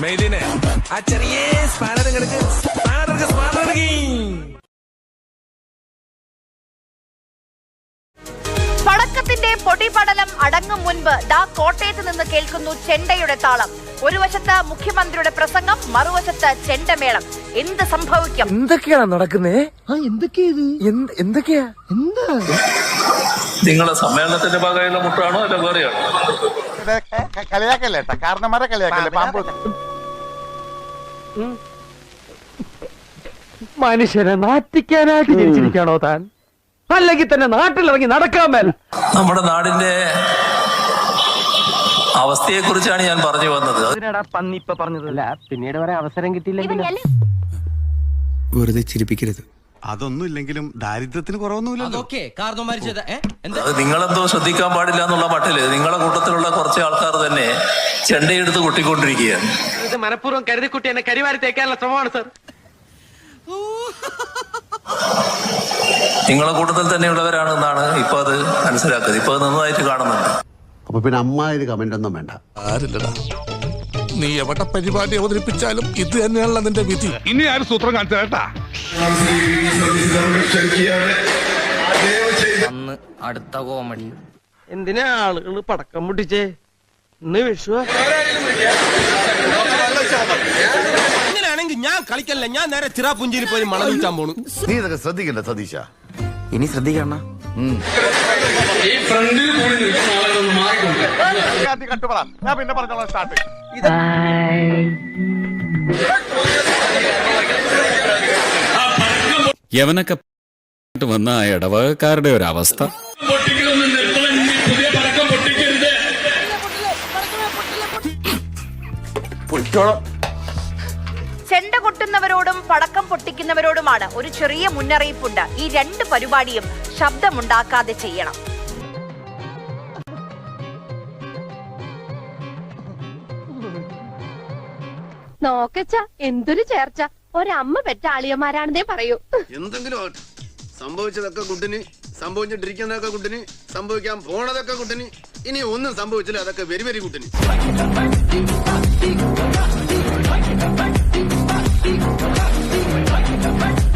ആ ചെറിയ സ്പാനർ നിങ്ങൾക്ക് സ്പാനർ സ്പാനർ പടക്കത്തിന്റെ പൊടിപടലം അടങ്ങും മുൻപ് ദാ കോട്ടയത്ത് നിന്ന് കേൾക്കുന്നു ചെണ്ടയുടെ താളം. ഒരു വശത്ത് മുഖ്യമന്ത്രിയുടെ പ്രസംഗം മറുവശത്ത് ചെണ്ടമേളം. എന്ത് സംഭവിക്കും? എന്തൊക്കെയാണ് നടക്കുന്നേ? ആ എന്തൊക്കെയാ ഇത്? എന്ത് എന്തൊക്കെയാ? എന്താ? നിങ്ങളെ സമ്മേളനത്തിന്റെ ഭാഗമായുള്ള മുട്ടാണോ അല്ല വേറെയാണോ? കാരണം കാരണന്മാരെ കളിയാക്കല്ലേ? പാമ്പ് മനുഷ്യനെ നാറ്റിക്കാനായിട്ട് ജനിച്ചിരിക്കാണോ താൻ? അല്ലെങ്കിൽ തന്നെ നാട്ടിലിറങ്ങി നടക്കാൻ മേൽ. നമ്മുടെ നാടിന്റെ അവസ്ഥയെ കുറിച്ചാണ് ഞാൻ പറഞ്ഞു വന്നത്. പന്നി പറഞ്ഞതല്ല പറഞ്ഞത്? അല്ല പിന്നീട് വരെ അവസരം കിട്ടിയില്ലെങ്കിൽ വെറുതെ ചിരിപ്പിക്കരുത്. അതൊന്നും ഇല്ലെങ്കിലും ദാരിദ്ര്യത്തിന് കുറവൊന്നുമില്ലല്ലോ. നിങ്ങളെന്തോ ശ്രദ്ധിക്കാൻ പാടില്ല എന്നുള്ള മട്ടിൽ നിങ്ങളുടെ കൂട്ടത്തിലുള്ള കുറച്ച് ആൾക്കാർ തന്നെ ചെണ്ടയെടുത്ത് കൊട്ടിക്കൊണ്ടിരിക്കുകയാണ് ഇത് മനഃപൂർവം കരുതിക്കുട്ടി എന്നെ കരിവാരി തേക്കാനുള്ള ശ്രമമാണ് സർ. നിങ്ങളെ കൂട്ടത്തിൽ തന്നെയുള്ളവരാണ് എന്നാണ് ഇപ്പൊ അത് മനസ്സിലാക്കുന്നത്. ഇപ്പൊ അത് നന്നായിട്ട് കാണുന്നുണ്ട്. അപ്പൊ പിന്നെ അമ്മായൊരു കമന്റ് ഒന്നും വേണ്ട. ആരില്ലടാ. നീ എവിടെ പരിപാടി അവതരിപ്പിച്ചാലും ഇത് തന്നെയാണല്ലോ നിന്റെ വിധി. ഇനി ആരും സൂത്രം കാണിച്ചേട്ടാ അന്ന് അടുത്ത കോമഡി എന്തിനാ ആളുകൾ പടക്കം പൊട്ടിച്ചേ? അങ്ങനെയാണെങ്കിൽ ഞാൻ കളിക്കല്ല? ഞാൻ നേരെ ചിറാപുഞ്ചിയിൽ പോയി മണം വിൽക്കാൻ പോണു. നീ ഇതൊക്കെ ശ്രദ്ധിക്കണ്ട സതീശ. ഇനി ശ്രദ്ധിക്കണ ഞാൻ പിന്നെ പറഞ്ഞോളാം സ്റ്റാർട്ട്. യവനൊക്കെ വന്ന ആ ഇടവകക്കാരുടെ ഒരു അവസ്ഥ. ചെണ്ട കൊട്ടുന്നവരോടും പടക്കം പൊട്ടിക്കുന്നവരോടുമാണ് ഒരു ചെറിയ മുന്നറിയിപ്പുണ്ട്. ഈ രണ്ട് പരിപാടിയും ശബ്ദമുണ്ടാക്കാതെ ചെയ്യണം. നോക്കച്ച എന്തൊരു ചേർച്ച. ഒരമ്മ പെറ്റ ആളിയന്മാരാണെന്നേ പറയൂ. എന്തെങ്കിലും. സംഭവിച്ചതൊക്കെ കുട്ടിന് സംഭവിച്ചിട്ടിരിക്കുന്നതൊക്കെ കുട്ടിന് സംഭവിക്കാൻ പോണതൊക്കെ കുട്ടിന് ഇനി ഒന്നും സംഭവിച്ചില്ല. അതൊക്കെ വെരി വെരി കുട്ടിന്